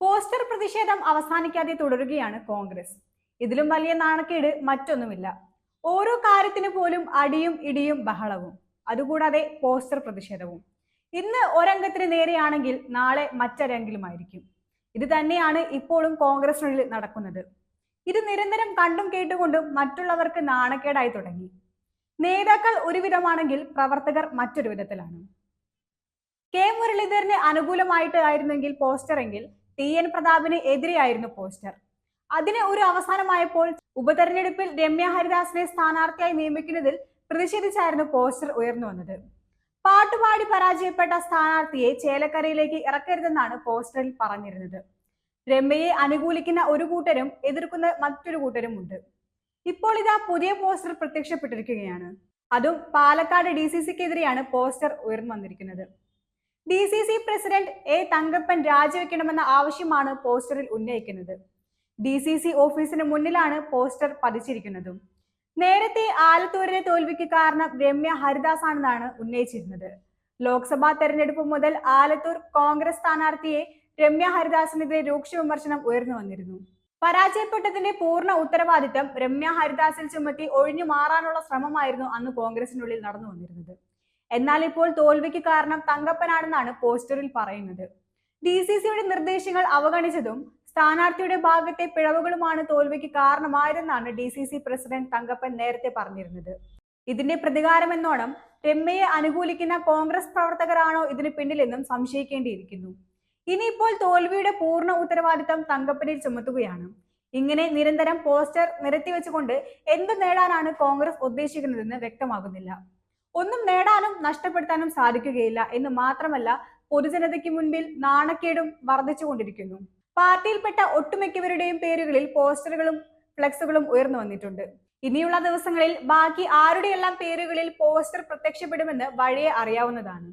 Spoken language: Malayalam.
പോസ്റ്റർ പ്രതിഷേധം അവസാനിക്കാതെ തുടരുകയാണ് കോൺഗ്രസ്. ഇതിലും വലിയ നാണക്കേട് മറ്റൊന്നുമില്ല. ഓരോ കാര്യത്തിന് പോലും അടിയും ഇടിയും ബഹളവും. അതുകൂടാതെ പോസ്റ്റർ പ്രതിഷേധവും. ഇന്ന് ഒരംഗത്തിന് നേരെയാണെങ്കിൽ നാളെ മറ്റൊരംഗിലുമായിരിക്കും. ഇത് തന്നെയാണ് ഇപ്പോഴും കോൺഗ്രസിനുള്ളിൽ നടക്കുന്നത്. ഇത് നിരന്തരം കണ്ടും കേട്ടുകൊണ്ടും മറ്റുള്ളവർക്ക് നാണക്കേടായി തുടങ്ങി. നേതാക്കൾ ഒരു വിധമാണെങ്കിൽ പ്രവർത്തകർ മറ്റൊരു വിധത്തിലാണ് കെ മുരളീധരന് അനുകൂലമായിട്ട് ആയിരുന്നെങ്കിൽ പോസ്റ്റർ എങ്കിൽ ടി എൻ പ്രതാപിന് എതിരെയായിരുന്നു പോസ്റ്റർ. അതിന് ഒരു അവസാനമായപ്പോൾ ഉപതെരഞ്ഞെടുപ്പിൽ രമ്യ ഹരിദാസിനെ സ്ഥാനാർത്ഥിയായി നിയമിക്കുന്നതിൽ പ്രതിഷേധിച്ചായിരുന്നു പോസ്റ്റർ ഉയർന്നു വന്നത്. പാട്ടുപാടി പരാജയപ്പെട്ട സ്ഥാനാർത്ഥിയെ ചേലക്കരയിലേക്ക് ഇറക്കരുതെന്നാണ് പോസ്റ്ററിൽ പറഞ്ഞിരുന്നത്. രമ്യയെ അനുകൂലിക്കുന്ന ഒരു കൂട്ടരും എതിർക്കുന്ന മറ്റൊരു കൂട്ടരും ഉണ്ട്. ഇപ്പോൾ ഇതാ പുതിയ പോസ്റ്റർ പ്രത്യക്ഷപ്പെട്ടിരിക്കുകയാണ്. അതും പാലക്കാട് ഡി സി സിക്കെതിരെയാണ് പോസ്റ്റർ ഉയർന്നു വന്നിരിക്കുന്നത്. D C C president A Thankappan രാജിവെക്കണമെന്ന ആവശ്യമാണ് പോസ്റ്ററിൽ ഉന്നയിക്കുന്നത്. ഡി സി സി ഓഫീസിന് മുന്നിലാണ് പോസ്റ്റർ പതിച്ചിരിക്കുന്നതും. നേരത്തെ ആലത്തൂരിലെ തോൽവിക്ക് കാരണം രമ്യ ഹരിദാസ് ആണെന്നാണ് ഉന്നയിച്ചിരുന്നത്. ലോക്സഭാ തെരഞ്ഞെടുപ്പ് മുതൽ ആലത്തൂർ കോൺഗ്രസ് സ്ഥാനാർത്ഥിയെ രമ്യ ഹരിദാസിനെതിരെ രൂക്ഷ വിമർശനം ഉയർന്നു വന്നിരുന്നു. പരാജയപ്പെട്ടതിന്റെ പൂർണ ഉത്തരവാദിത്തം രമ്യ ഹരിദാസിൽ ചുമത്തി ഒഴിഞ്ഞു മാറാനുള്ള ശ്രമമായിരുന്നു അന്ന് കോൺഗ്രസിനുള്ളിൽ നടന്നു വന്നിരുന്നത്. എന്നാൽ ഇപ്പോൾ തോൽവിക്ക് കാരണം തങ്കപ്പനാണെന്നാണ് പോസ്റ്ററിൽ പറയുന്നത്. ഡി സി സിയുടെ നിർദ്ദേശങ്ങൾ അവഗണിച്ചതും സ്ഥാനാർത്ഥിയുടെ ഭാഗത്തെ പിഴവുകളുമാണ് തോൽവിക്ക് കാരണമായതെന്നാണ് D C C president Thankappan നേരത്തെ പറഞ്ഞിരുന്നത്. ഇതിന്റെ പ്രതികാരമെന്നോണം രമ്യയെ അനുകൂലിക്കുന്ന കോൺഗ്രസ് പ്രവർത്തകരാണോ ഇതിന് പിന്നിലെന്നും സംശയിക്കേണ്ടിയിരിക്കുന്നു. ഇനിയിപ്പോൾ തോൽവിയുടെ പൂർണ ഉത്തരവാദിത്തം തങ്കപ്പനിൽ ചുമത്തുകയാണ്. ഇങ്ങനെ നിരന്തരം പോസ്റ്റർ നിരത്തിവെച്ചുകൊണ്ട് എന്ത് നേടാനാണ് കോൺഗ്രസ് ഉദ്ദേശിക്കുന്നതെന്ന് വ്യക്തമാകുന്നില്ല. ഒന്നും നേടാനും നഷ്ടപ്പെടുത്താനും സാധിക്കുകയില്ല. എന്ന് മാത്രമല്ല പൊതുജനതയ്ക്ക് മുൻപിൽ നാണക്കേടും വർദ്ധിച്ചുകൊണ്ടിരിക്കുന്നു പാർട്ടിയിൽപ്പെട്ട ഒട്ടുമിക്കവരുടെയും പേരുകളിൽ പോസ്റ്ററുകളും ഫ്ലെക്സുകളും ഉയർന്നു വന്നിട്ടുണ്ട്. ഇനിയുള്ള ദിവസങ്ങളിൽ ബാക്കി ആരുടെയെല്ലാം പേരുകളിൽ പോസ്റ്റർ പ്രത്യക്ഷപ്പെടുമെന്ന് വഴിയെ അറിയാവുന്നതാണ്.